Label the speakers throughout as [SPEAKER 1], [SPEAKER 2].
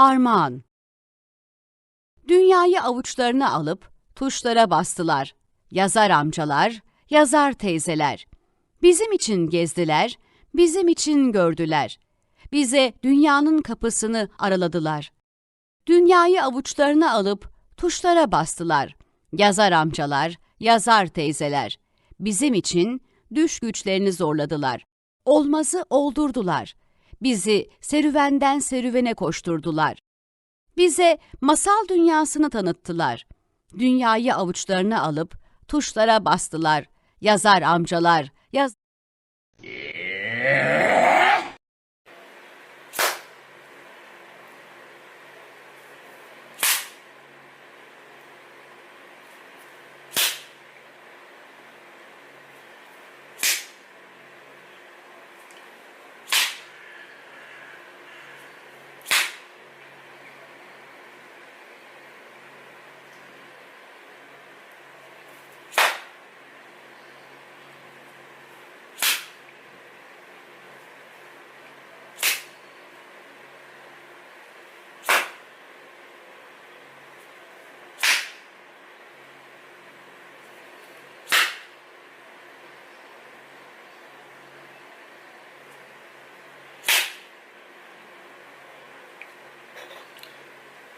[SPEAKER 1] Armağan Dünyayı avuçlarına alıp tuşlara bastılar. Yazar amcalar, yazar teyzeler. Bizim için gezdiler, bizim için gördüler. Bize dünyanın kapısını araladılar. Dünyayı avuçlarına alıp tuşlara bastılar. Yazar amcalar, yazar teyzeler. Bizim için düş güçlerini zorladılar. Olmazı oldurdular. Bizi serüvenden serüvene koşturdular. Bize masal dünyasını tanıttılar. Dünyayı avuçlarına alıp tuşlara bastılar. Yazar amcalar, yaz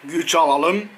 [SPEAKER 2] Güç alalım,